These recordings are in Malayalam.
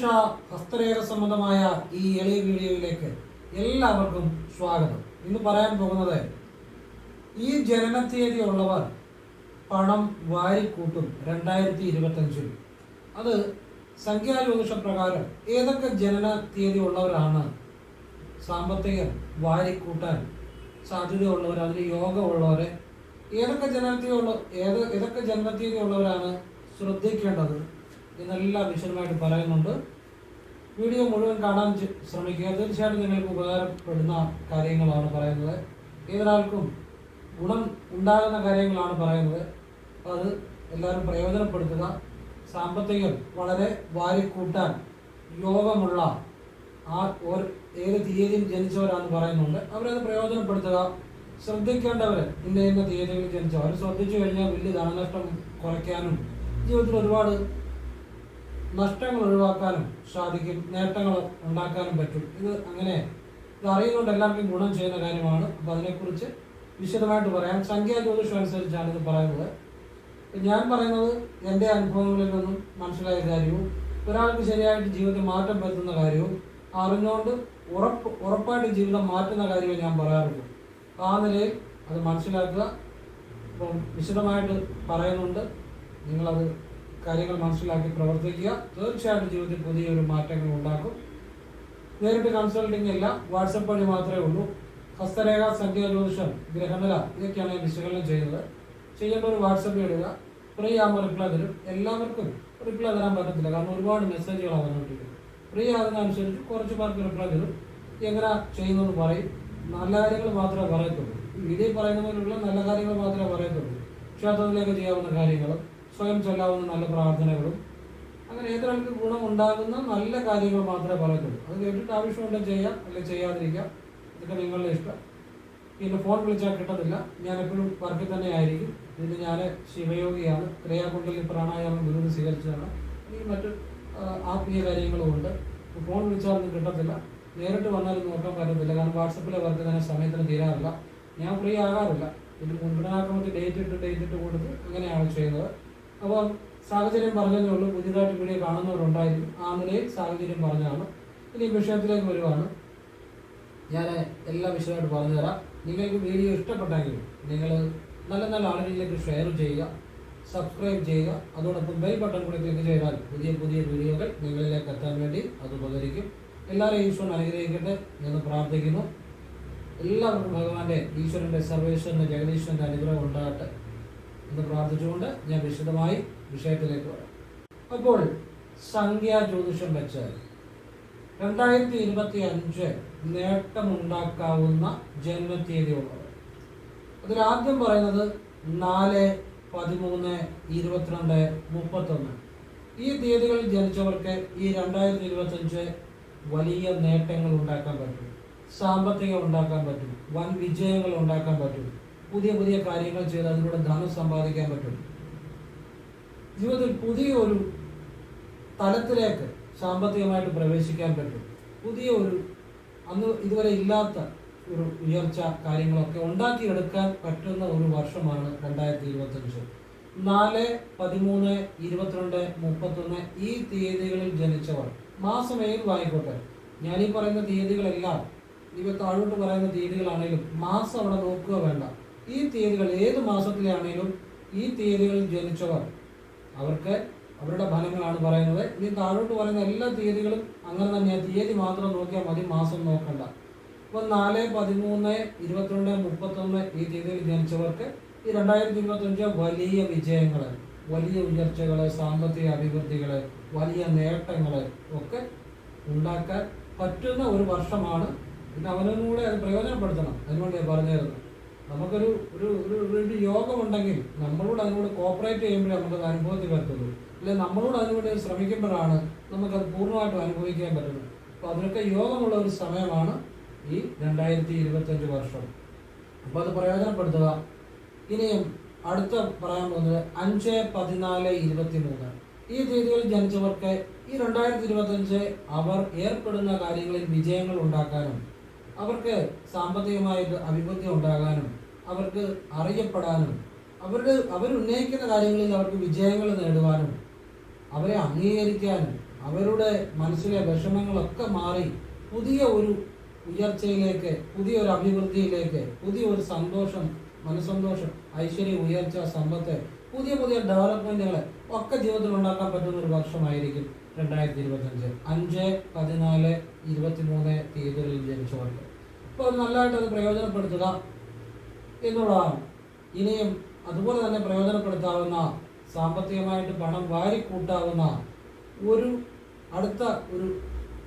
ജ്യോതിഷ ഹസ്തരേഖ സംബന്ധമായ ഈ എളിയ വീഡിയോയിലേക്ക് എല്ലാവർക്കും സ്വാഗതം. ഇന്ന് പറയാൻ പോകുന്നത് ഈ ജനനത്തീയതി ഉള്ളവർ പണം വാരിക്കൂട്ടും രണ്ടായിരത്തി ഇരുപത്തഞ്ചിൽ അത് സംഖ്യാജ്യോതിഷ പ്രകാരം ഏതൊക്കെ ജനന തീയതി ഉള്ളവരാണ് സാമ്പത്തികം വാരിക്കൂട്ടാൻ സാധ്യതയുള്ളവർ അതിന് യോഗമുള്ളവരെ ഏതൊക്കെ ജനനത്തീയതി ഉള്ള ഏത് ഏതൊക്കെ ജനനത്തീയതി ഉള്ളവരാണ് ശ്രദ്ധിക്കേണ്ടത്? എന്നെല്ലാം വിശദമായിട്ട് പറയുന്നുണ്ട്. വീഡിയോ മുഴുവൻ കാണാൻ ശ്രമിക്കുക. തീർച്ചയായിട്ടും നിങ്ങൾക്ക് ഉപകാരപ്പെടുന്ന കാര്യങ്ങളാണ് പറയുന്നത്. ഏതൊരാൾക്കും ഗുണം ഉണ്ടാകുന്ന കാര്യങ്ങളാണ് പറയുന്നത്. അത് എല്ലാവരും പ്രയോജനപ്പെടുത്തുക. സാമ്പത്തികം വളരെ വാരിക്കൂട്ടാൻ യോഗമുള്ള ആ ഒരു ഏത് തീയതിയിൽ ജനിച്ചവരാന്ന് പറയുന്നുണ്ട്. അവരത് പ്രയോജനപ്പെടുത്തുക. ശ്രദ്ധിക്കേണ്ടവർ ഇന്ന ഇന്ന തീയതികളിൽ ജനിച്ചവർ ശ്രദ്ധിച്ചു കഴിഞ്ഞാൽ വലിയ ധനനഷ്ടം കുറയ്ക്കാനും ജീവിതത്തിൽ ഒരുപാട് നഷ്ടങ്ങൾ ഒഴിവാക്കാനും സാധിക്കും നേട്ടങ്ങൾ ഉണ്ടാക്കാനും പറ്റും. ഇത് അങ്ങനെ ഇത് അറിയുന്നതുകൊണ്ട് എല്ലാവർക്കും ഗുണം ചെയ്യുന്ന കാര്യമാണ്. അപ്പോൾ അതിനെക്കുറിച്ച് വിശദമായിട്ട് പറയാം. സംഖ്യാ ജ്യോതിഷം അനുസരിച്ചാണ് ഇത് പറയുന്നത്. ഞാൻ പറയുന്നത് എന്റെ അനുഭവങ്ങളിൽ നിന്നും മനസ്സിലായ കാര്യവും ഒരാൾക്ക് ശരിയായിട്ട് ജീവിതത്തിൽ മാറ്റം വരുത്തുന്ന കാര്യവും അറിഞ്ഞുകൊണ്ട് ഉറപ്പ് ഉറപ്പായിട്ട് ജീവിതം മാറ്റുന്ന കാര്യവും ഞാൻ പറയാറുള്ളൂ ആ നിലയിൽ അത് മനസ്സിലാക്കുക. ഇപ്പം വിശദമായിട്ട് പറയുന്നുണ്ട്. നിങ്ങളത് കാര്യങ്ങൾ മനസ്സിലാക്കി പ്രവർത്തിക്കുക. തീർച്ചയായിട്ടും ജീവിതത്തിൽ പുതിയൊരു മാറ്റങ്ങൾ ഉണ്ടാക്കും. നേരിട്ട് കൺസൾട്ടിംഗ് അല്ല വാട്സപ്പ് വഴി മാത്രമേ ഉള്ളൂ. ഹസ്തരേഖ സംഖ്യ ജ്യോതിഷം ഗ്രഹനില ഇതൊക്കെയാണ് ഞാൻ വിശകലനം ചെയ്യുന്നത്. ചെയ്യേണ്ട ഒരു വാട്സപ്പ് ഇടുക. ഫ്രീ ആകുമ്പോൾ റിപ്ലൈ തരും. എല്ലാവർക്കും റിപ്ലൈ തരാൻ പറ്റത്തില്ല. കാരണം ഒരുപാട് മെസ്സേജുകളാണ് വന്നുകൊണ്ടിരിക്കുന്നത്. ഫ്രീ ആകുന്നതനുസരിച്ച് കുറച്ച് പേർക്ക് റിപ്ലൈ തരും. എങ്ങനെ ചെയ്യുന്നതെന്ന് പറയും. നല്ല കാര്യങ്ങൾ മാത്രമേ പറയത്തുള്ളൂ. വീഡിയോ പറയുന്ന പോലുള്ള നല്ല കാര്യങ്ങൾ മാത്രമേ പറയത്തുള്ളൂ. ക്ഷേത്രത്തിലേക്ക് ചെയ്യാവുന്ന കാര്യങ്ങളും സ്വയം ചൊല്ലാവുന്ന നല്ല പ്രാർത്ഥനകളും അങ്ങനെ ഏതൊരാൾക്ക് ഗുണം ഉണ്ടാകുന്ന നല്ല കാര്യങ്ങൾ മാത്രമേ പറയത്തുള്ളൂ അത് കേട്ടിട്ട് ആവശ്യമുണ്ടെങ്കിൽ ചെയ്യാം അല്ലെങ്കിൽ ചെയ്യാതിരിക്കാം. ഇതൊക്കെ നിങ്ങളുടെ ഇഷ്ടം. പിന്നെ ഫോൺ വിളിച്ചാൽ കിട്ടത്തില്ല. ഞാൻ എപ്പോഴും വർക്കിൽ തന്നെ ആയിരിക്കും. ഇതിന് ഞാൻ ശിവയോഗിയാണ്. ക്രിയാകുണ്ടലി പ്രാണായാമം ഗുരു സ്വീകരിച്ചതാണ്. ഈ മറ്റു ആത്മീയ കാര്യങ്ങളും ഉണ്ട്. ഫോൺ വിളിച്ചാലൊന്നും കിട്ടത്തില്ല. നേരിട്ട് വന്നാലും നോക്കാൻ പറ്റത്തില്ല. കാരണം വാട്സപ്പിലെ വർക്ക് തന്നെ സമയത്തിന് തീരാറില്ല. ഞാൻ ഫ്രീ ആകാറില്ല. ഇതിന് മുൻഗണനാക്രമത്തിൽ ഡേറ്റ് ഇട്ട് ഡേറ്റ് ഇട്ട് കൊടുത്ത് അങ്ങനെയാണ് ചെയ്യുന്നത്. അപ്പോൾ സാഹചര്യം പറഞ്ഞതേ ഉള്ളൂ പുതിയതായിട്ട് വീഡിയോ കാണുന്നവരുണ്ടായിരുന്നു ആ നിലയിൽ സാഹചര്യം പറഞ്ഞാണ് ഇനി വിഷയത്തിലേക്ക് വരുവാണ്. ഞാൻ എല്ലാ വിഷയമായിട്ട് പറഞ്ഞുതരാം. നിങ്ങൾക്ക് വീഡിയോ ഇഷ്ടപ്പെട്ടെങ്കിൽ നിങ്ങൾ നല്ല നല്ല ആളുകളിലേക്ക് ഷെയർ ചെയ്യുക സബ്സ്ക്രൈബ് ചെയ്യുക. അതോടൊപ്പം ബെൽ ബട്ടൺ കൂടി ക്ലിക്ക് ചെയ്താൽ പുതിയ പുതിയ വീഡിയോകൾ നിങ്ങളിലേക്ക് എത്താൻ വേണ്ടി അത് ഉപകരിക്കും. എല്ലാവരെയും ഈശ്വരൻ അനുഗ്രഹിക്കട്ടെ എന്ന് പ്രാർത്ഥിക്കുന്നു. എല്ലാവർക്കും ഭഗവാന്റെ ഈശ്വരന്റെ സർവേശ്വരന്റെ ജഗദീശ്വരന്റെ അനുഗ്രഹം ഉണ്ടാകട്ടെ. എന്ന് പ്രാർത്ഥിച്ചുകൊണ്ട് ഞാൻ വിശദമായി വിഷയത്തിലേക്ക് വരാം. അപ്പോൾ സംഖ്യാ ജ്യോതിഷം വെച്ച് രണ്ടായിരത്തി ഇരുപത്തി അഞ്ച് നേട്ടമുണ്ടാക്കാവുന്ന ജന്മതീയതിയുള്ളവർ അതിൽ ആദ്യം പറയുന്നത് നാല് പതിമൂന്ന് ഇരുപത്തിരണ്ട് മുപ്പത്തൊന്ന്. ഈ തീയതികളിൽ ജനിച്ചവർക്ക് ഈ രണ്ടായിരത്തി ഇരുപത്തി അഞ്ച് വലിയ നേട്ടങ്ങൾ ഉണ്ടാക്കാൻ പറ്റും. സാമ്പത്തികം ഉണ്ടാക്കാൻ പറ്റും. വൻ വിജയങ്ങൾ ഉണ്ടാക്കാൻ പറ്റും. പുതിയ പുതിയ കാര്യങ്ങൾ ചെയ്ത് അതിലൂടെ ധനം സമ്പാദിക്കാൻ പറ്റും. ജീവിതത്തിൽ പുതിയ ഒരു തലത്തിലേക്ക് സാമ്പത്തികമായിട്ട് പ്രവേശിക്കാൻ പറ്റും. പുതിയ ഒരു അന്ന് ഇതുവരെ ഇല്ലാത്ത ഒരു ഉയർച്ച കാര്യങ്ങളൊക്കെ ഉണ്ടാക്കിയെടുക്കാൻ പറ്റുന്ന ഒരു വർഷമാണ് രണ്ടായിരത്തി ഇരുപത്തഞ്ച് നാല് പതിമൂന്ന് ഇരുപത്തിരണ്ട് മുപ്പത്തൊന്ന് ഈ തീയതികളിൽ ജനിച്ചവർ. മാസം ഏത് ആയിക്കോട്ടെ ഞാനീ പറയുന്ന തീയതികളെല്ലാം ഇവ താഴോട്ട് പറയുന്ന തീയതികളാണെങ്കിലും മാസം അവിടെ നോക്കുക വേണ്ട. ഈ തീയതികൾ ഏത് മാസത്തിലാണേലും ഈ തീയതികളിൽ ജനിച്ചവർ അവർക്ക് അവരുടെ ഫലങ്ങളാണ് പറയുന്നത്. ഇനി താഴോട്ട് പറയുന്ന എല്ലാ തീയതികളും അങ്ങനെ തന്നെയാണ് തീയതി മാത്രം നോക്കിയാൽ മതി മാസം നോക്കണ്ട. ഇപ്പം നാല് പതിമൂന്ന് ഇരുപത്തിരണ്ട് മുപ്പത്തൊന്ന് ഈ തീയതിയിൽ ജനിച്ചവർക്ക് ഈ രണ്ടായിരത്തി ഇരുപത്തി അഞ്ച് വലിയ വിജയങ്ങൾ വലിയ ഉയർച്ചകൾ സാമ്പത്തിക അഭിവൃദ്ധികൾ വലിയ നേട്ടങ്ങൾ ഒക്കെ ഉണ്ടാക്കാൻ പറ്റുന്ന ഒരു വർഷമാണ്. പിന്നെ അവനും കൂടെ അത് പ്രയോജനപ്പെടുത്തണം. അതിനുവേണ്ടി ഞാൻ പറഞ്ഞു തരുന്നത് നമുക്കൊരു ഒരു ഒരു ഒരു യോഗമുണ്ടെങ്കിൽ നമ്മളോട് അതിനോട് കോപ്പറേറ്റ് ചെയ്യുമ്പോഴേ നമുക്കത് അനുഭവത്തിൽ വരത്തുള്ളൂ. അല്ലെ നമ്മളോട് അതിനുവേണ്ടി ശ്രമിക്കുമ്പോഴാണ് നമുക്കത് പൂർണമായിട്ടും അനുഭവിക്കാൻ പറ്റുന്നത്. അപ്പോൾ അതിനൊക്കെ യോഗമുള്ള ഒരു സമയമാണ് ഈ രണ്ടായിരത്തി ഇരുപത്തഞ്ച് വർഷം. അപ്പോൾ അത് പ്രയോജനപ്പെടുത്തുക. ഇനിയും അടുത്ത പറയാൻ പോകുന്നത് അഞ്ച് പതിനാല് ഇരുപത്തി മൂന്ന് ഈ തീയതികളിൽ ജനിച്ചവർക്ക് ഈ രണ്ടായിരത്തി ഇരുപത്തഞ്ച് അവർ ഏർപ്പെടുന്ന കാര്യങ്ങളിൽ വിജയങ്ങൾ ഉണ്ടാക്കാനും അവർക്ക് സാമ്പത്തികമായിട്ട് അഭിവൃദ്ധി ഉണ്ടാകാനും അവർക്ക് അറിയപ്പെടാനും അവരുടെ അവർ ഉന്നയിക്കുന്ന കാര്യങ്ങളിൽ അവർക്ക് വിജയങ്ങൾ നേടുവാനും അവരെ അംഗീകരിക്കാനും അവരുടെ മനസ്സിലെ വിഷമങ്ങളൊക്കെ മാറി പുതിയ ഒരു ഉയർച്ചയിലേക്ക് പുതിയ ഒരു അഭിവൃദ്ധിയിലേക്ക് പുതിയ ഒരു സന്തോഷം മനസ്സന്തോഷം ഐശ്വര്യം ഉയർച്ച സമ്പത്ത് പുതിയ പുതിയ ഡെവലപ്മെന്റുകൾ ഒക്കെ ജീവിതത്തിൽ ഉണ്ടാക്കാൻ പറ്റുന്ന ഒരു വർഷമായിരിക്കും രണ്ടായിരത്തി ഇരുപത്തഞ്ച് അഞ്ച് പതിനാല് ഇരുപത്തിമൂന്ന് തീയതികളിൽ ജനിച്ചവർക്ക് അപ്പോൾ നല്ലതായിട്ട് അത് പ്രയോജനപ്പെടുത്തുക. എന്നുള്ളതാണ് ഇനിയും അതുപോലെ തന്നെ പ്രയോജനപ്പെടുത്താവുന്ന സാമ്പത്തികമായിട്ട് പണം വാരിക്കൂട്ടാവുന്ന ഒരു അടുത്ത ഒരു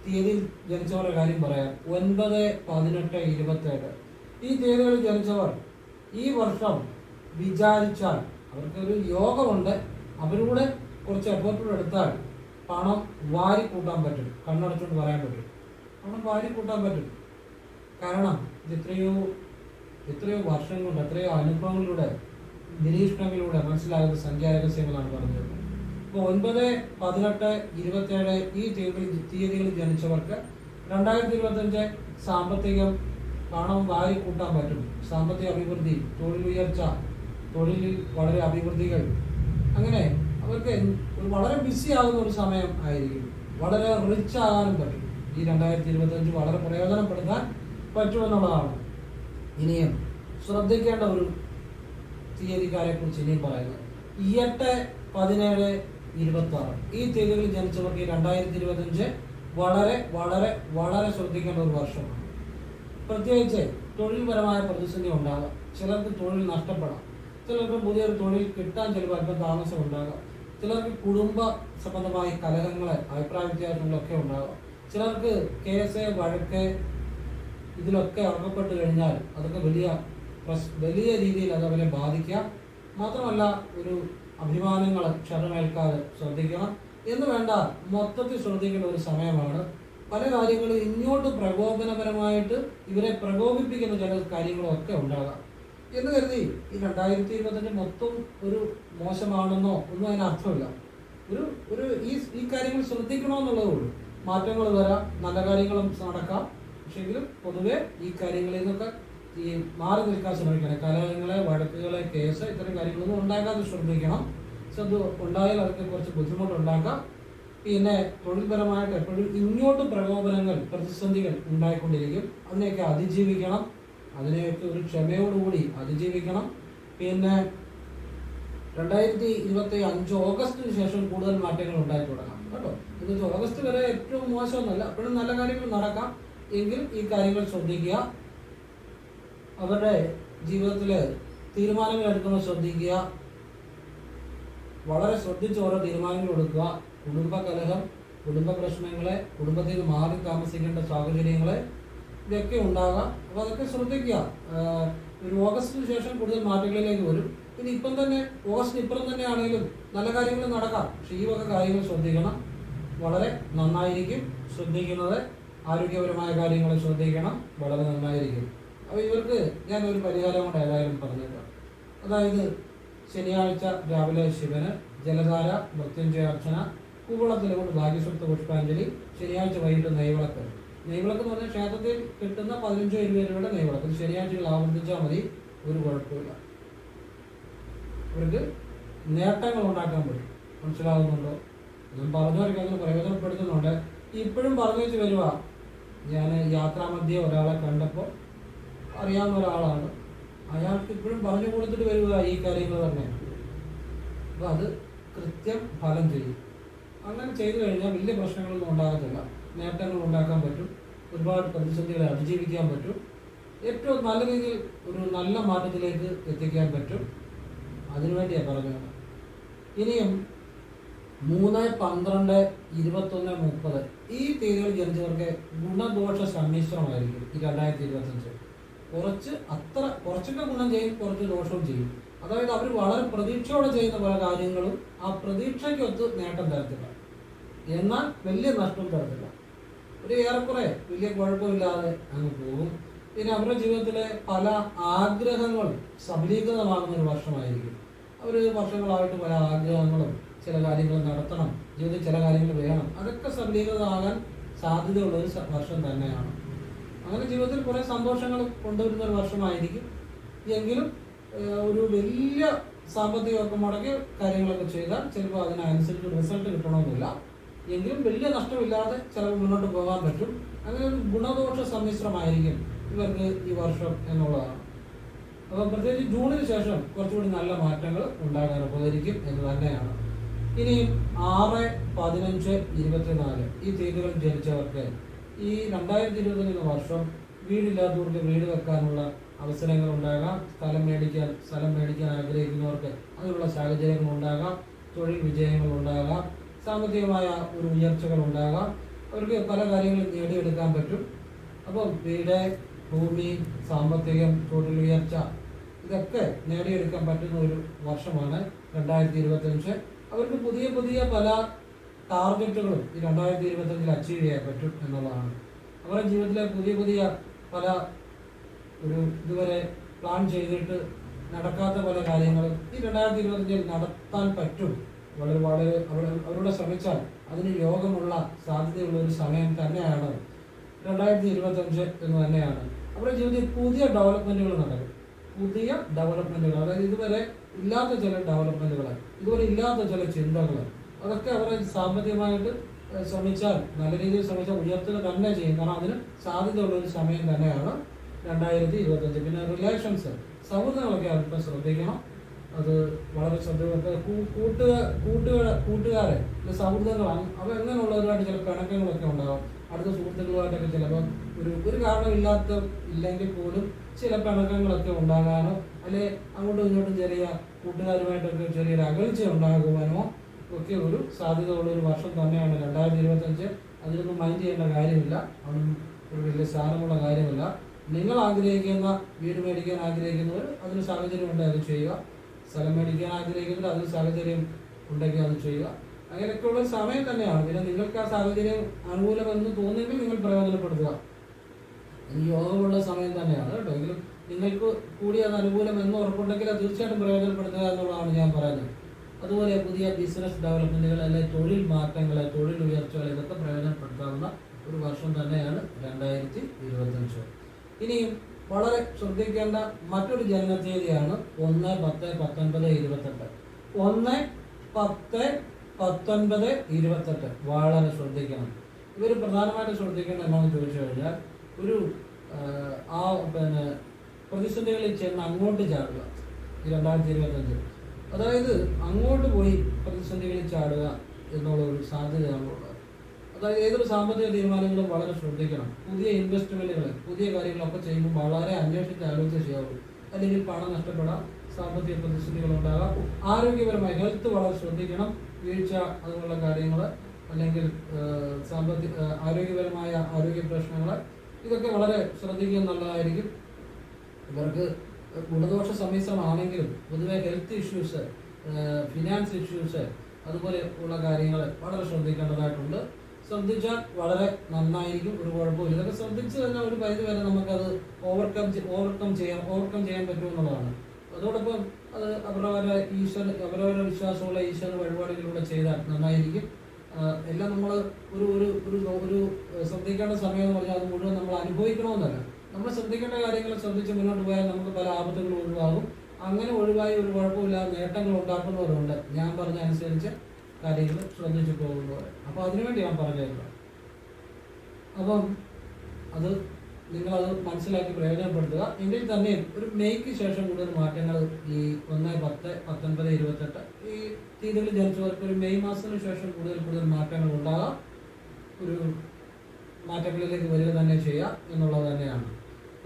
തീയതിയിൽ ജനിച്ചവരുടെ കാര്യം പറയാം. ഒൻപത് പതിനെട്ട് ഇരുപത്തേഴ്. ഈ തീയതികളിൽ ജനിച്ചവർ ഈ വർഷം വിചാരിച്ചാൽ അവർക്കൊരു യോഗമുണ്ട്. അവരുടെ കുറച്ച് എഫേർട്ടുകൾ എടുത്താൽ പണം വാരിക്കൂട്ടാൻ പറ്റും. കണ്ണടച്ചുകൊണ്ട് പറയാൻ പറ്റും. പണം വാരിക്കൂട്ടാൻ പറ്റും. കാരണം ഇത് എത്രയോ എത്രയോ വർഷം കൊണ്ട് എത്രയോ അനുഭവങ്ങളിലൂടെ നിരീക്ഷണങ്ങളിലൂടെ മനസ്സിലാകുന്ന സംഖ്യാരഹസ്യങ്ങളാണ് പറഞ്ഞത്. അപ്പോൾ ഒൻപത് പതിനെട്ട് ഇരുപത്തേഴ് ഈ തീയതി തീയതികളിൽ ജനിച്ചവർക്ക് രണ്ടായിരത്തി ഇരുപത്തഞ്ച് സാമ്പത്തികം പണം വാരി കൂട്ടാൻ പറ്റും. സാമ്പത്തിക അഭിവൃദ്ധി തൊഴിൽ ഉയർച്ച തൊഴിലിൽ വളരെ അഭിവൃദ്ധികൾ. അങ്ങനെ അവർക്ക് വളരെ ബിസി ആകുന്ന ഒരു സമയം ആയിരിക്കും. വളരെ റിച്ച് ആകാനും പറ്റും. ഈ രണ്ടായിരത്തി ഇരുപത്തഞ്ച് വളരെ പ്രയോജനപ്പെടുത്താൻ പറ്റുമെന്നുള്ളതാണ്. ഇനിയും ശ്രദ്ധിക്കേണ്ട ഒരു തീയതിക്കാരെ കുറിച്ച് ഇനിയും പറയുന്നത് എട്ട് പതിനേഴ് ഇരുപത്തി ആറ് ഈ തീയതികളിൽ ജനിച്ചവർക്ക് രണ്ടായിരത്തി ഇരുപത്തഞ്ച് വളരെ വളരെ വളരെ ശ്രദ്ധിക്കേണ്ട ഒരു വർഷമാണ്. പ്രത്യേകിച്ച് തൊഴിൽപരമായ പ്രതിസന്ധി ഉണ്ടാകാം. ചിലർക്ക് തൊഴിൽ നഷ്ടപ്പെടാം. ചിലർക്ക് പുതിയൊരു തൊഴിൽ കിട്ടാൻ ചിലപ്പോൾ അല്പം താമസം ഉണ്ടാകാം. ചിലർക്ക് കുടുംബ സംബന്ധമായ കലഹങ്ങളെ അഭിപ്രായ വ്യത്യാസങ്ങളൊക്കെ ഉണ്ടാകാം. ചിലർക്ക് കേസ് വഴക്ക് ഇതിലൊക്കെ അകപ്പെട്ട് കഴിഞ്ഞാൽ അതൊക്കെ വലിയ വലിയ രീതിയിൽ അത് അവരെ ബാധിക്കാം മാത്രമല്ല ഒരു അഭിമാനങ്ങൾ ക്ഷതമേൽക്കാതെ ശ്രദ്ധിക്കണം. എന്ന് വേണ്ട മൊത്തത്തിൽ ശ്രദ്ധിക്കേണ്ട ഒരു സമയമാണ്. പല കാര്യങ്ങളും ഇങ്ങോട്ട് പ്രകോപനപരമായിട്ട് ഇവരെ പ്രകോപിപ്പിക്കുന്ന ചില കാര്യങ്ങളൊക്കെ ഉണ്ടാകാം. എന്ന് കരുതി ഈ രണ്ടായിരത്തി ഇരുപത്തഞ്ച് മൊത്തം ഒരു മോശമാണെന്നോ ഒന്നും അതിന് അർത്ഥമില്ല ഒരു ഒരു ഈ ഈ കാര്യങ്ങൾ ശ്രദ്ധിക്കണമെന്നുള്ളതേ ഉള്ളൂ. മാറ്റങ്ങൾ വരാം നല്ല കാര്യങ്ങളും നടക്കാം. പക്ഷെങ്കിലും പൊതുവെ ഈ കാര്യങ്ങളിൽ നിന്നൊക്കെ ഈ മാറി നിൽക്കാൻ ശ്രമിക്കണം. കലഹങ്ങളെ വഴക്കുകളെ കേസ് ഇത്തരം കാര്യങ്ങളൊന്നും ഉണ്ടാകാതെ ശ്രദ്ധിക്കണം. അത് ഉണ്ടായാൽ അതൊക്കെ കുറച്ച് ബുദ്ധിമുട്ടുണ്ടാക്കാം. പിന്നെ തൊഴിൽപരമായിട്ട് എപ്പോഴും ഇങ്ങോട്ട് പ്രകോപനങ്ങൾ പ്രതിസന്ധികൾ ഉണ്ടായിക്കൊണ്ടിരിക്കും. അതിനെയൊക്കെ അതിജീവിക്കണം. അതിനെയൊക്കെ ഒരു ക്ഷമയോടുകൂടി അതിജീവിക്കണം. പിന്നെ രണ്ടായിരത്തി ഇരുപത്തി അഞ്ച് ഓഗസ്റ്റിന് ശേഷം കൂടുതൽ മാറ്റങ്ങൾ ഉണ്ടായി തുടങ്ങാം. കേട്ടോ? എന്നുവെച്ചാൽ ഓഗസ്റ്റ് വരെ ഏറ്റവും മോശമൊന്നുമല്ല. അപ്പോഴും നല്ല കാര്യങ്ങൾ നടക്കാം. എങ്കിൽ ഈ കാര്യങ്ങൾ ശ്രദ്ധിക്കുക. അവരുടെ ജീവിതത്തിൽ തീരുമാനങ്ങൾ എടുക്കുമ്പോൾ ശ്രദ്ധിക്കുക. വളരെ ശ്രദ്ധിച്ച് ഓരോ തീരുമാനങ്ങൾ എടുക്കുക. കുടുംബ കലഹം കുടുംബ പ്രശ്നങ്ങളെ കുടുംബത്തിൽ മാറി താമസിക്കേണ്ട സാഹചര്യങ്ങളെ ഇതൊക്കെ ഉണ്ടാകാം. അപ്പോൾ അതൊക്കെ ശ്രദ്ധിക്കുക. ഒരു ഓഗസ്റ്റിന് ശേഷം കൂടുതൽ മാറ്റങ്ങളിലേക്ക് വരും. പിന്നെ ഇപ്പം തന്നെ ഓഗസ്റ്റ് ഇപ്പുറം തന്നെ ആണെങ്കിലും നല്ല കാര്യങ്ങൾ നടക്കാം. പക്ഷേ ഈ വക കാര്യങ്ങൾ ശ്രദ്ധിക്കണം. വളരെ നന്നായിരിക്കും ശ്രദ്ധിക്കുന്നത്. ആരോഗ്യപരമായ കാര്യങ്ങൾ ശ്രദ്ധിക്കണം. വളരെ നന്നായിരിക്കും. അപ്പോൾ ഇവർക്ക് ഞാൻ ഒരു പരിഹാരം കൊണ്ട് ഏതായാലും പറഞ്ഞേക്കാം. അതായത് ശനിയാഴ്ച രാവിലെ ശിവന് ജലധാര മൃത്യുഞ്ജയാർച്ചന കൂവളത്തിലെ കൊണ്ട് ഭാഗ്യസ്വത്ത് പുഷ്പാഞ്ജലി ശനിയാഴ്ച വൈകിട്ട് നെയ്വിളക്ക്. നെയ്വിളക്ക് എന്ന് പറഞ്ഞാൽ ക്ഷേത്രത്തിൽ കിട്ടുന്ന പതിനഞ്ചോ ഇരുപത് രൂപയുടെ നെയ്വിളക്ക്. ശനിയാഴ്ചകൾ ആവർത്തിച്ചാൽ മതി. ഒരു കുഴപ്പമില്ല അവർക്ക് നേട്ടങ്ങൾ ഉണ്ടാക്കാൻ പറ്റും. മനസ്സിലാകുന്നുണ്ടോ ഞാൻ പറഞ്ഞവർക്ക് അതിന് പ്രയോജനപ്പെടുത്തുന്നുണ്ട്. ഇപ്പോഴും പറഞ്ഞു വെച്ച് വരുക ഞാൻ യാത്രാമധ്യേ ഒരാളെ കണ്ടപ്പോൾ അറിയാവുന്ന ഒരാളാണ്. അയാൾക്ക് ഇപ്പോഴും പറഞ്ഞു കൊടുത്തിട്ട് വരിക ഈ കാര്യങ്ങൾ തന്നെ. അപ്പോൾ അത് കൃത്യം ഫലം ചെയ്യും. അങ്ങനെ ചെയ്തു കഴിഞ്ഞാൽ വലിയ പ്രശ്നങ്ങളൊന്നും ഉണ്ടാകത്തില്ല. നേട്ടങ്ങൾ ഉണ്ടാക്കാൻ പറ്റും. ഒരുപാട് പ്രതിസന്ധികളെ അതിജീവിക്കാൻ പറ്റും. ഏറ്റവും നല്ല രീതിയിൽ ഒരു നല്ല മാറ്റത്തിലേക്ക് എത്തിക്കാൻ പറ്റും. അതിനുവേണ്ടിയാണ് പറഞ്ഞത്. ഇനിയും മൂന്ന് പന്ത്രണ്ട് ഇരുപത്തൊന്ന് മുപ്പത്. ഈ തീയതികൾ ജനിച്ചവർക്ക് ഗുണദോഷ സമ്മിശ്രമായിരിക്കും ഈ രണ്ടായിരത്തി ഇരുപത്തഞ്ച് കുറച്ച് അത്ര കുറച്ചൊക്കെ ഗുണം ചെയ്യും കുറച്ച് ദോഷവും ചെയ്യും. അതായത് അവർ വളരെ പ്രതീക്ഷയോടെ ചെയ്യുന്ന പല കാര്യങ്ങളും ആ പ്രതീക്ഷയ്ക്കൊത്ത് നേട്ടം തരത്തില്ല. എന്നാൽ വലിയ നഷ്ടം തരത്തില്ല. ഒരു ഏറെക്കുറെ വലിയ കുഴപ്പമില്ലാതെ അങ്ങ് പോകും. പിന്നെ അവരുടെ ജീവിതത്തിലെ പല ആഗ്രഹങ്ങളും സബലീകൃതമാകുന്ന ഒരു വർഷമായിരിക്കും. അവർ വർഷങ്ങളായിട്ട് പല ആഗ്രഹങ്ങളും ചില കാര്യങ്ങൾ നടത്തണം ജീവിതത്തിൽ ചില കാര്യങ്ങൾ വേണം. അതൊക്കെ സന്ദീകൃതമാകാൻ സാധ്യതയുള്ള ഒരു വർഷം തന്നെയാണ്. അങ്ങനെ ജീവിതത്തിൽ കുറേ സന്തോഷങ്ങൾ കൊണ്ടുവരുന്ന ഒരു വർഷമായിരിക്കും. എങ്കിലും ഒരു വലിയ സാമ്പത്തികമൊക്കെ മുടക്കി കാര്യങ്ങളൊക്കെ ചെയ്താൽ ചിലപ്പോൾ അതിനനുസരിച്ച് റിസൾട്ട് കിട്ടണമെന്നില്ല. എങ്കിലും വലിയ നഷ്ടമില്ലാതെ ചിലപ്പോൾ മുന്നോട്ട് പോകാൻ പറ്റും. അങ്ങനെ ഒരു ഗുണദോഷ സമ്മിശ്രമായിരിക്കും ഇവർക്ക് ഈ വർഷം എന്നുള്ളതാണ്. അപ്പോൾ പ്രത്യേകിച്ച് ജൂണിന് ശേഷം കുറച്ചുകൂടി നല്ല മാറ്റങ്ങൾ ഉണ്ടാകാൻ ഉപകരിക്കും എന്ന് തന്നെയാണ്. ഇനിയും ആറ് പതിനഞ്ച് ഇരുപത്തിനാല് ഈ തീയതികളിൽ ജനിച്ചവർക്ക് ഈ രണ്ടായിരത്തി ഇരുപത്തൊന്ന് വർഷം വീടില്ലാത്തവർക്ക് വീട് വെക്കാനുള്ള അവസരങ്ങൾ ഉണ്ടാകാം. സ്ഥലം മേടിക്കാൻ സ്ഥലം മേടിക്കാൻ ആഗ്രഹിക്കുന്നവർക്ക് അതിനുള്ള സാഹചര്യങ്ങൾ ഉണ്ടാകാം. തൊഴിൽ വിജയങ്ങൾ ഉണ്ടാകാം. സാമ്പത്തികമായ ഒരു ഉയർച്ചകൾ ഉണ്ടാകാം. അവർക്ക് പല കാര്യങ്ങളും നേടിയെടുക്കാൻ പറ്റും. അപ്പോൾ വീട് ഭൂമി സാമ്പത്തികം തൊഴിൽ ഉയർച്ച ഇതൊക്കെ നേടിയെടുക്കാൻ പറ്റുന്ന ഒരു വർഷമാണ് രണ്ടായിരത്തി ഇരുപത്തഞ്ച് അവർക്ക് പുതിയ പുതിയ പല ടാർഗറ്റുകളും ഈ രണ്ടായിരത്തി ഇരുപത്തഞ്ചിൽ അച്ചീവ് ചെയ്യാൻ പറ്റും എന്നുള്ളതാണ്. അവരുടെ ജീവിതത്തിലെ പുതിയ പുതിയ പല ഒരു ഇതുവരെ പ്ലാൻ ചെയ്തിട്ട് നടക്കാത്ത പല കാര്യങ്ങളും ഈ രണ്ടായിരത്തി ഇരുപത്തഞ്ചിൽ നടത്താൻ പറ്റും. വളരെ വളരെ അവർ അവരോട് ശ്രമിച്ചാൽ അതിന് യോഗമുള്ള സാധ്യതയുള്ള ഒരു സമയം തന്നെയാണ് രണ്ടായിരത്തി ഇരുപത്തഞ്ച് എന്ന് തന്നെയാണ്. അവരുടെ ജീവിതത്തിൽ പുതിയ ഡെവലപ്മെന്റുകൾ നടക്കും. പുതിയ ഡെവലപ്മെന്റുകൾ അതായത് ഇതുവരെ ഇല്ലാത്ത ചില ഡെവലപ്മെന്റുകൾ ഇതുപോലെ ഇല്ലാത്ത ചില ചിന്തകളാണ് അതൊക്കെ അവർ സാമ്പത്തികമായിട്ട് ശ്രമിച്ചാൽ നല്ല രീതിയിൽ ശ്രമിച്ചാൽ ഉയർത്തുക തന്നെ ചെയ്യും. കാരണം അതിന് സാധ്യതയുള്ള ഒരു സമയം തന്നെയാണ് രണ്ടായിരത്തി ഇരുപത്തഞ്ച് പിന്നെ റിലേഷൻസ് സൗഹൃദങ്ങളൊക്കെ അല്പം ശ്രദ്ധിക്കണം. അത് വളരെ ശ്രദ്ധ കൂട്ടുക കൂട്ടുക കൂട്ടുകാരെ സൗഹൃദങ്ങളാണ്. അവ എങ്ങനെയുള്ളവരുമായിട്ട് ചില പിണക്കങ്ങളൊക്കെ ഉണ്ടാകും അടുത്ത സുഹൃത്തുക്കളുമായിട്ടൊക്കെ ചിലപ്പോൾ ഒരു ഒരു കാരണമില്ലാത്ത ഇല്ലെങ്കിൽ പോലും ചില പിണക്കങ്ങളൊക്കെ ഉണ്ടാകാനോ അല്ലെ അങ്ങോട്ടും ഇങ്ങോട്ടും ചെറിയ കൂട്ടുകാരുമായിട്ടൊക്കെ ചെറിയൊരു അകൽച്ച ഉണ്ടാകുവാനോ ഒക്കെ ഒരു സാധ്യത ഉള്ള ഒരു വർഷം തന്നെയാണ് രണ്ടായിരത്തി ഇരുപത്തഞ്ച് അതിലൊന്നും മൈൻഡ് ചെയ്യേണ്ട കാര്യമില്ല. അതൊന്നും ഒരു വലിയ സ്ഥാനമുള്ള കാര്യമല്ല. നിങ്ങൾ ആഗ്രഹിക്കുന്ന വീട് മേടിക്കാൻ ആഗ്രഹിക്കുന്നവർ അതിന് സാഹചര്യം ഉണ്ടെങ്കിൽ അത് ചെയ്യുക. സ്ഥലം മേടിക്കാൻ ആഗ്രഹിക്കുന്നവർ അതിന് സാഹചര്യം ഉണ്ടെങ്കിൽ അത് ചെയ്യുക. അങ്ങനെയൊക്കെയുള്ള സമയം തന്നെയാണ്. പിന്നെ നിങ്ങൾക്ക് ആ സാഹചര്യം അനുകൂലമെന്ന് തോന്നിയെങ്കിൽ നിങ്ങൾ പ്രയോജനപ്പെടുത്തുക. ഇനി യോഗമുള്ള സമയം തന്നെയാണ് കേട്ടോ. എങ്കിലും നിങ്ങൾക്ക് കൂടി അത് അനുകൂലം എന്ന് ഉറപ്പുണ്ടെങ്കിൽ അത് തീർച്ചയായിട്ടും പ്രയോജനപ്പെടുത്തുക എന്നുള്ളതാണ് ഞാൻ പറയുന്നത്. അതുപോലെ പുതിയ ബിസിനസ് ഡെവലപ്മെന്റുകൾ അല്ലെങ്കിൽ തൊഴിൽ മാറ്റങ്ങൾ തൊഴിൽ ഉയർച്ചകൾ ഇതൊക്കെ പ്രയോജനപ്പെടുത്താവുന്ന ഒരു വർഷം തന്നെയാണ് രണ്ടായിരത്തി ഇരുപത്തഞ്ച് ഇനിയും വളരെ ശ്രദ്ധിക്കേണ്ട മറ്റൊരു ജനനത്തീയതിയാണ് ഒന്ന് പത്ത് പത്തൊൻപത് ഇരുപത്തെട്ട്. ഒന്ന് പത്ത് പത്തൊൻപത് ഇരുപത്തെട്ട്. വളരെ ശ്രദ്ധിക്കണം. ഇവർ പ്രധാനമായിട്ട് ശ്രദ്ധിക്കേണ്ട എന്താണെന്ന് ചോദിച്ചു കഴിഞ്ഞാൽ ഒരു ആ, പിന്നെ പ്രതിസന്ധികളിൽ ചെന്ന് അങ്ങോട്ട് ചാടുക. രണ്ടായിരത്തി ഇരുപത്തഞ്ച്. അതായത് അങ്ങോട്ട് പോയി പ്രതിസന്ധികളിൽ ചാടുക എന്നുള്ള ഒരു സാധ്യതയാണുള്ളത് അതായത് ഏതൊരു സാമ്പത്തിക തീരുമാനങ്ങളും വളരെ ശ്രദ്ധിക്കണം. പുതിയ ഇൻവെസ്റ്റ്മെന്റുകൾ പുതിയ കാര്യങ്ങളൊക്കെ ചെയ്യുമ്പോൾ വളരെ അന്വേഷിച്ച് ആലോചിച്ച് ചെയ്യാവൂ അല്ലെങ്കിൽ പണം നഷ്ടപ്പെടാം സാമ്പത്തിക പ്രതിസന്ധികൾ ഉണ്ടാകാം ആരോഗ്യപരമായി ഹെൽത്ത് വളരെ ശ്രദ്ധിക്കണം. വീഴ്ച അതുപോലുള്ള കാര്യങ്ങൾ അല്ലെങ്കിൽ സാമ്പത്തിക ആരോഗ്യപരമായ ആരോഗ്യ പ്രശ്നങ്ങൾ ഇതൊക്കെ വളരെ ശ്രദ്ധിക്കുക നല്ലതായിരിക്കും. ഇവർക്ക് ഗുണദോഷ സമ്മിശ്രമാണെങ്കിലും പൊതുവെ ഹെൽത്ത് ഇഷ്യൂസ് ഫിനാൻസ് ഇഷ്യൂസ് അതുപോലെ ഉള്ള കാര്യങ്ങൾ വളരെ ശ്രദ്ധിക്കേണ്ടതായിട്ടുണ്ട്. ശ്രദ്ധിച്ചാൽ വളരെ നന്നായിരിക്കും ഒരു കുഴപ്പമില്ല ഇതൊക്കെ ശ്രദ്ധിച്ചു തന്നെ ഒരു പരിധി വരെ നമുക്കത് ഓവർകം ഓവർകം ചെയ്യാം ഓവർകം ചെയ്യാൻ പറ്റുമെന്നുള്ളതാണ് അതോടൊപ്പം അത് അവരവരെ ഈശ്വര അവരവരുടെ വിശ്വാസമുള്ള ഈശ്വര വഴിപാടുകളിലൂടെ ചെയ്താൽ നന്നായിരിക്കും. എല്ലാം നമ്മൾ ഒരു ഒരു ഒരു ഒരു ശ്രദ്ധിക്കേണ്ട സമയം എന്ന് പറഞ്ഞാൽ അത് മുഴുവൻ നമ്മൾ അനുഭവിക്കണമെന്നല്ല. നമ്മൾ ശ്രദ്ധിക്കേണ്ട കാര്യങ്ങൾ ശ്രദ്ധിച്ച് മുന്നോട്ട് പോയാൽ നമുക്ക് പല ആപത്തുകളും ഒഴിവാകും. അങ്ങനെ ഒഴിവായി ഒരു കുഴപ്പമില്ലാതെ നേട്ടങ്ങൾ ഉണ്ടാക്കുന്നവരുണ്ട്. ഞാൻ പറഞ്ഞ അനുസരിച്ച് കാര്യങ്ങൾ ശ്രദ്ധിച്ചു പോകുന്നവർ. അപ്പോൾ അതിനുവേണ്ടി ഞാൻ പറഞ്ഞിരുന്നു. അപ്പം അത് നിങ്ങളത് മനസ്സിലാക്കി പ്രയോജനപ്പെടുത്തുക. എങ്കിൽ തന്നെ ഒരു മെയ്ക്ക് ശേഷം കൂടുതൽ മാറ്റങ്ങൾ ഈ ഒന്ന് പത്ത് പത്തൊൻപത് ഇരുപത്തെട്ട് ഈ തീയതികളിൽ ജനിച്ചവർക്ക് ഒരു മെയ് മാസത്തിന് ശേഷം കൂടുതൽ കൂടുതൽ മാറ്റങ്ങൾ ഉണ്ടാകാം. ഒരു മാറ്റങ്ങളിലേക്ക് വരിക തന്നെ ചെയ്യാം എന്നുള്ളത് തന്നെയാണ്.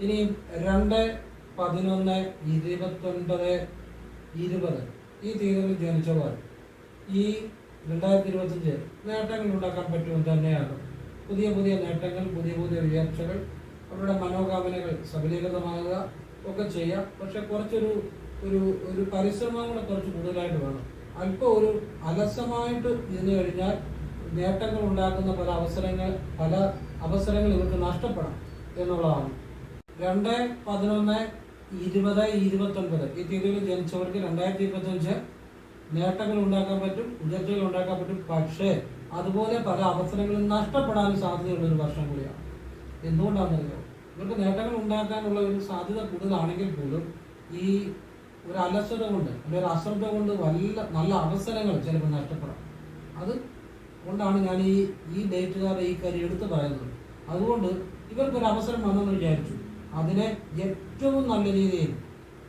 ഇനി രണ്ട് പതിനൊന്ന് ഇരുപത്തൊൻപത് ഇരുപത് ഈ തീയതികളിൽ ജനിച്ചവർ ഈ രണ്ടായിരത്തി ഇരുപത്തഞ്ച് നേട്ടങ്ങൾ ഉണ്ടാക്കാൻ പറ്റുമെന്ന് തന്നെയാണ്. പുതിയ പുതിയ നേട്ടങ്ങൾ പുതിയ പുതിയ ഉയർച്ചകൾ അവരുടെ മനോകാമനകൾ സബലീകൃതമാകുക ഒക്കെ ചെയ്യാം. പക്ഷെ കുറച്ചൊരു ഒരു ഒരു പരിശ്രമം കൂടെ കുറച്ച് കൂടുതലായിട്ട് വേണം. അല്പം ഒരു അലസമായിട്ട് നിന്ന് കഴിഞ്ഞാൽ നേട്ടങ്ങൾ ഉണ്ടാക്കുന്ന പല അവസരങ്ങൾ പല അവസരങ്ങൾ ഇവർക്ക് നഷ്ടപ്പെടാം എന്നുള്ളതാണ്. രണ്ട് പതിനൊന്ന് ഇരുപത് ഇരുപത്തൊൻപത്. ഈ തീയതിയിൽ ജനിച്ചവർക്ക് രണ്ടായിരത്തി ഇരുപത്തഞ്ച് നേട്ടങ്ങൾ ഉണ്ടാക്കാൻ പറ്റും ഉയർച്ചകൾ ഉണ്ടാക്കാൻ പറ്റും. പക്ഷേ അതുപോലെ പല അവസരങ്ങളും നഷ്ടപ്പെടാനും സാധ്യതയുള്ള ഒരു വർഷം കൂടിയാണ്. എന്തുകൊണ്ടാണെന്നറിയോ? ഇവർക്ക് നേട്ടങ്ങൾ ഉണ്ടാക്കാനുള്ള ഒരു സാധ്യത കൂടുതലാണെങ്കിൽ പോലും ഈ ഒരു അലസത കൊണ്ട് അല്ലെങ്കിൽ ഒരു അശ്രദ്ധ കൊണ്ട് വല്ല നല്ല അവസരങ്ങൾ ചിലപ്പോൾ നഷ്ടപ്പെടാം. അത് കൊണ്ടാണ് ഞാൻ ഈ ഈ ഡേറ്റുകാരുടെ ഈ കാര്യം എടുത്തു പറയുന്നത്. അതുകൊണ്ട് ഇവർക്കൊരു അവസരം വന്നെന്ന് വിചാരിച്ചു. അതിനെ ഏറ്റവും നല്ല രീതിയിൽ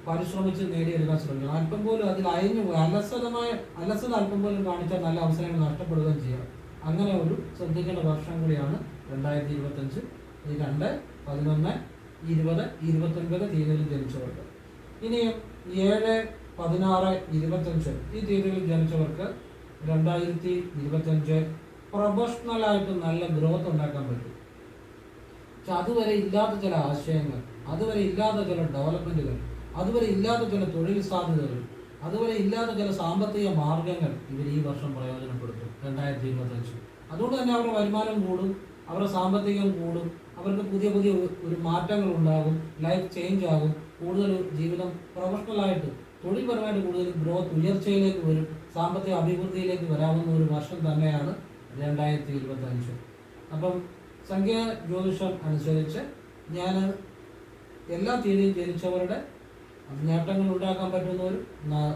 പരിശ്രമിച്ച് നേടിയെടുക്കാൻ ശ്രമിക്കണം അല്പം പോലും അതിൽ അയഞ്ഞു അലസതമായ അലസത അല്പം പോലും കാണിച്ചാൽ നല്ല അവസരങ്ങൾ നഷ്ടപ്പെടുകയും ചെയ്യാം. അങ്ങനെ ഒരു ശ്രദ്ധിക്കേണ്ട വർഷം കൂടിയാണ് രണ്ടായിരത്തി ഇരുപത്തഞ്ച്. ഈ രണ്ട് പതിനൊന്ന് ഇരുപത് ഇരുപത്തൊൻപത് തീയതികളിൽ ജനിച്ചവർക്ക്. ഇനിയും ഏഴ് പതിനാറ് ഇരുപത്തഞ്ച് ഈ തീയതികളിൽ ജനിച്ചവർക്ക് രണ്ടായിരത്തി ഇരുപത്തഞ്ച് പ്രൊഫഷണലായിട്ട് നല്ല ഗ്രോത്ത് ഉണ്ടാക്കാൻ പറ്റും. പക്ഷെ അതുവരെ ഇല്ലാത്ത ചില ആശയങ്ങൾ അതുവരെ ഇല്ലാത്ത ചില ഡെവലപ്മെന്റുകൾ അതുവരെ ഇല്ലാത്ത ചില തൊഴിൽ സാധ്യതകൾ അതുവരെ ഇല്ലാത്ത ചില സാമ്പത്തിക മാർഗങ്ങൾ ഇവർ ഈ വർഷം പ്രയോജനപ്പെടുത്തും രണ്ടായിരത്തി ഇരുപത്തഞ്ച് അതുകൊണ്ട് തന്നെ അവരുടെ വരുമാനം കൂടും അവരുടെ സാമ്പത്തികം കൂടും അവർക്ക് പുതിയ പുതിയ ഒരു- മാറ്റങ്ങൾ ഉണ്ടാകും ലൈഫ് ചേഞ്ച് ആകും കൂടുതൽ ജീവിതം പ്രൊഫഷണലായിട്ട് തൊഴിൽപരമായിട്ട് കൂടുതൽ ഗ്രോത്ത് ഉയർച്ചയിലേക്ക് വരും സാമ്പത്തിക അഭിവൃദ്ധിയിലേക്ക് വരാവുന്ന ഒരു വർഷം തന്നെയാണ് രണ്ടായിരത്തി ഇരുപത്തി അഞ്ച് അപ്പം സംഖ്യാ ജ്യോതിഷം അനുസരിച്ച് ഞാൻ എല്ലാ തീയതിയും ജനിച്ചവരുടെ നേട്ടങ്ങൾ ഉണ്ടാക്കാൻ പറ്റുന്നവരും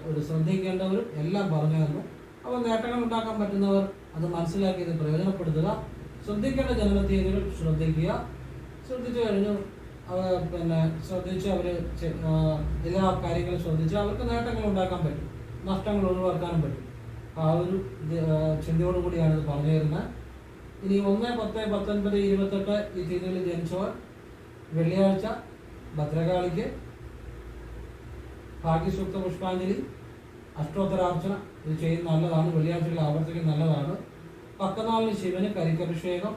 ഒരു ശ്രദ്ധിക്കേണ്ടവരും എല്ലാം പറഞ്ഞു തന്നു അപ്പോൾ നേട്ടങ്ങൾ ഉണ്ടാക്കാൻ പറ്റുന്നവർ അത് മനസ്സിലാക്കി ഇത് പ്രയോജനപ്പെടുത്തുക. ശ്രദ്ധിക്കേണ്ട ജനനത്തീയതികൾ ശ്രദ്ധിക്കുക. ശ്രദ്ധിച്ചു കഴിഞ്ഞു. പിന്നെ ശ്രദ്ധിച്ച് അവർ എല്ലാ കാര്യങ്ങളും ശ്രദ്ധിച്ച് അവർക്ക് നേട്ടങ്ങൾ ഉണ്ടാക്കാൻ പറ്റും. നഷ്ടങ്ങൾ ഒഴിവാക്കാനും പറ്റും. ആ ഒരു ഇത്, കൂടിയാണ് ഇത് പറഞ്ഞു തരുന്നത് ഇനി ഒന്ന് പത്ത് പത്തൊൻപത് ഇരുപത്തെട്ട് ഈ തീയതികളിൽ ജനിച്ചവർ വെള്ളിയാഴ്ച ഭദ്രകാളിക്ക് ഭാഗ്യസൂക്ത പുഷ്പാഞ്ജലി അഷ്ടോത്തരാർച്ചന. ഇത് ചെയ്യുന്ന നല്ലതാണ് വെള്ളിയാഴ്ചകൾ ആവർത്തിക്കുന്നത് നല്ലതാണ്. പക്കനാളിന് ശിവന് കരിക്കഭിഷേകം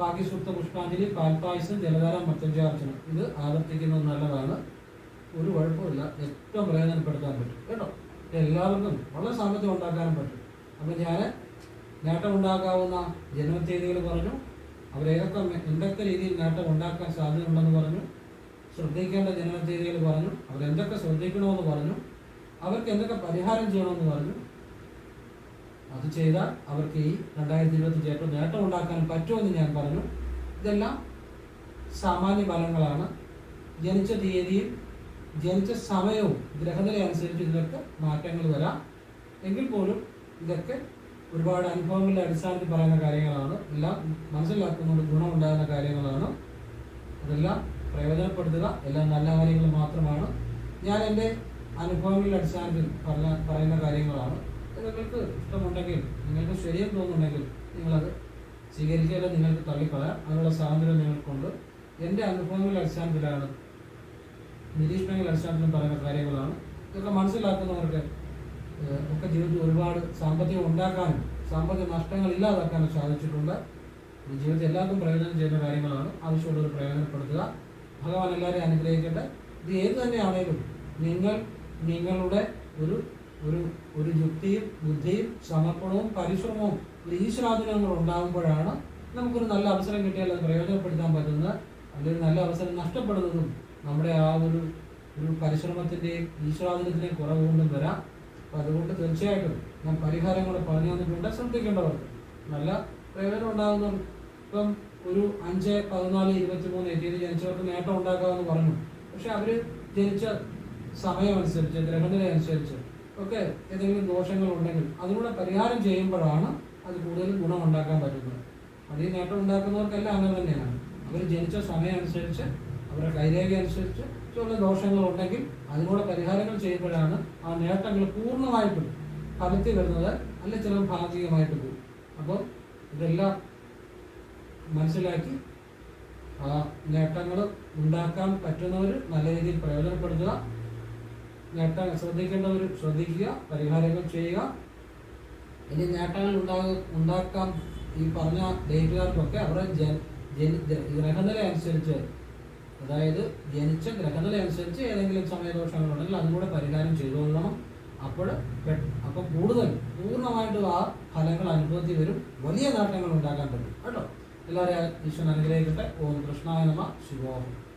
ഭാഗ്യസൂക്ത പുഷ്പാഞ്ജലി പാൽപായസം ജലധാരം മത്തഞ്ചാർച്ചന ഇത് ആവർത്തിക്കുന്നത് നല്ലതാണ്. ഒരു കുഴപ്പമില്ല ഏറ്റവും പ്രയോജനപ്പെടുത്താൻ പറ്റും. കേട്ടോ? എല്ലാവർക്കും വളരെ സാമ്പത്തികം ഉണ്ടാക്കാനും പറ്റും. അപ്പം ഞാൻ നേട്ടം ഉണ്ടാക്കാവുന്ന ജന്മതീയതികൾ പറഞ്ഞു. അവരേതൊക്കെ എന്തൊക്കെ രീതിയിൽ നേട്ടം ഉണ്ടാക്കാൻ സാധ്യതയുണ്ടെന്ന് പറഞ്ഞു. ശ്രദ്ധിക്കേണ്ട ജനനതീയതികൾ പറഞ്ഞു. അവരെന്തൊക്കെ ശ്രദ്ധിക്കണമെന്ന് പറഞ്ഞു. അവർക്ക് എന്തൊക്കെ പരിഹാരം ചെയ്യണമെന്ന് പറഞ്ഞു. അത് ചെയ്താൽ അവർക്ക് ഈ രണ്ടായിരത്തി ഇരുപത്തി ഏറ്റവും നേട്ടം ഉണ്ടാക്കാൻ പറ്റുമെന്ന് ഞാൻ പറഞ്ഞു ഇതെല്ലാം സാമാന്യ ഫലങ്ങളാണ്. ജനിച്ച തീയതിയും ജനിച്ച സമയവും ഗ്രഹനില അനുസരിച്ച് ഇതിലൊക്കെ മാറ്റങ്ങൾ വരാം. എങ്കിൽ പോലും ഇതൊക്കെ ഒരുപാട് അനുഭവങ്ങളുടെ അടിസ്ഥാനത്തിൽ പറയുന്ന കാര്യങ്ങളാണ്. എല്ലാം മനസ്സിലാക്കുന്നതുകൊണ്ട് ഗുണമുണ്ടാകുന്ന കാര്യങ്ങളാണ്. അതെല്ലാം പ്രയോജനപ്പെടുത്തുക. എല്ലാം നല്ല കാര്യങ്ങൾ മാത്രമാണ്. ഞാൻ എന്റെ അനുഭവങ്ങളുടെ അടിസ്ഥാനത്തിൽ പറഞ്ഞ പറയുന്ന കാര്യങ്ങളാണ്. നിങ്ങൾക്ക് ഇഷ്ടമുണ്ടെങ്കിൽ നിങ്ങൾക്ക് ശരിയെന്ന് തോന്നുന്നുണ്ടെങ്കിൽ നിങ്ങളത് സ്വീകരിക്കുക നിങ്ങൾക്ക് തള്ളിപ്പറയാം അതിനുള്ള സ്വാതന്ത്ര്യം നിങ്ങൾക്കുണ്ട്. എന്റെ അനുഭവങ്ങളുടെ അടിസ്ഥാനത്തിലാണ് നിരീക്ഷണങ്ങളുടെ അടിസ്ഥാനത്തിലും പറയുന്ന കാര്യങ്ങളാണ്. ഇതൊക്കെ മനസ്സിലാക്കുന്നവർക്ക് ഒക്കെ ജീവിതത്തിൽ ഒരുപാട് സാമ്പത്തികം ഉണ്ടാക്കാനും സാമ്പത്തിക നഷ്ടങ്ങൾ ഇല്ലാതാക്കാനും സാധിച്ചിട്ടുണ്ട്. ജീവിതത്തിൽ എല്ലാവർക്കും പ്രയോജനം ചെയ്യുന്ന കാര്യങ്ങളാണ്. ആവശ്യമുള്ളവർ പ്രയോജനപ്പെടുത്തുക. ഭഗവാൻ എല്ലാവരെയും അനുഗ്രഹിക്കട്ടെ. ഇത് ഏത് തന്നെയാണെങ്കിലും നിങ്ങൾ നിങ്ങളുടെ ഒരു ഒരു ഒരു യുക്തിയും ബുദ്ധിയും സമർപ്പണവും പരിശ്രമവും ഈശ്വരാധീനങ്ങൾ ഉണ്ടാകുമ്പോഴാണ് നമുക്കൊരു നല്ല അവസരം കിട്ടിയാൽ അത് പ്രയോജനപ്പെടുത്താൻ പറ്റുന്നത്. അല്ലെങ്കിൽ നല്ല അവസരം നഷ്ടപ്പെടുന്നതും നമ്മുടെ ആ ഒരു ഒരു പരിശ്രമത്തിന്റെയും ഈശ്വരാധീനത്തിന്റെയും കുറവ് കൊണ്ടും വരാം. അപ്പം അതുകൊണ്ട് തീർച്ചയായിട്ടും ഞാൻ പരിഹാരങ്ങൾ പറഞ്ഞു തന്നിട്ടുണ്ട്. ശ്രദ്ധിക്കേണ്ടവർക്ക് നല്ല പ്രയോജനം ഉണ്ടാകുന്ന ഇപ്പം ഒരു അഞ്ച് പതിനാല് ഇരുപത്തി മൂന്ന് തീയതി ജനിച്ചവർക്ക് നേട്ടം ഉണ്ടാക്കാമെന്ന് പറഞ്ഞു. പക്ഷെ അവർ ജനിച്ച സമയമനുസരിച്ച് ഗ്രഹനില അനുസരിച്ച് ഒക്കെ ഏതെങ്കിലും ദോഷങ്ങൾ ഉണ്ടെങ്കിൽ അതിലൂടെ പരിഹാരം ചെയ്യുമ്പോഴാണ് അത് കൂടുതൽ ഗുണം ഉണ്ടാക്കാൻ പറ്റുന്നത്. അതിൽ നേട്ടം ഉണ്ടാക്കുന്നവർക്കെല്ലാം അങ്ങനെ തന്നെയാണ്. അവർ ജനിച്ച സമയം അനുസരിച്ച് അവരുടെ കൈരേഖ അനുസരിച്ച് ചില ദോഷങ്ങൾ ഉണ്ടെങ്കിൽ അതിനൂടെ പരിഹാരങ്ങൾ ചെയ്യുമ്പോഴാണ് ആ നേട്ടങ്ങൾ പൂർണമായിട്ടും ഫലത്തിൽ വരുന്നത് അല്ല ചില ഭാഗികമായിട്ട് പോകും. അപ്പോൾ ഇതെല്ലാം മനസ്സിലാക്കി ആ നേട്ടങ്ങൾ ഉണ്ടാക്കാൻ പറ്റുന്നവർ നല്ല രീതിയിൽ പ്രയോജനപ്പെടുത്തുക. നേട്ടം ശ്രദ്ധിക്കേണ്ടവർ ശ്രദ്ധിക്കുക പരിഹാരങ്ങൾ ചെയ്യുക. ഇനി നേട്ടങ്ങൾ ഉണ്ടാക ഉണ്ടാക്കാൻ ഈ പറഞ്ഞ ഡേറ്റുകാർക്കൊക്കെ അവരുടെ ജന ജനി- ഗ്രഹനില അനുസരിച്ച് അതായത് ജനിച്ച ഗ്രഹനില അനുസരിച്ച് ഏതെങ്കിലും സമയദോഷങ്ങളുണ്ടെങ്കിൽ അതും കൂടെ പരിഹാരം ചെയ്തുകൊള്ളണം അപ്പോൾ അപ്പോൾ കൂടുതൽ പൂർണമായിട്ടും ആ ഫലങ്ങൾ അനുഭവത്തിൽ വരും. വലിയ നേട്ടങ്ങൾ ഉണ്ടാക്കാൻ പറ്റും. കേട്ടോ? എല്ലാവരെയും ഈശ്വരൻ അനുഗ്രഹിക്കട്ടെ. ഓം കൃഷ്ണായ നമ. ശിവോഹം.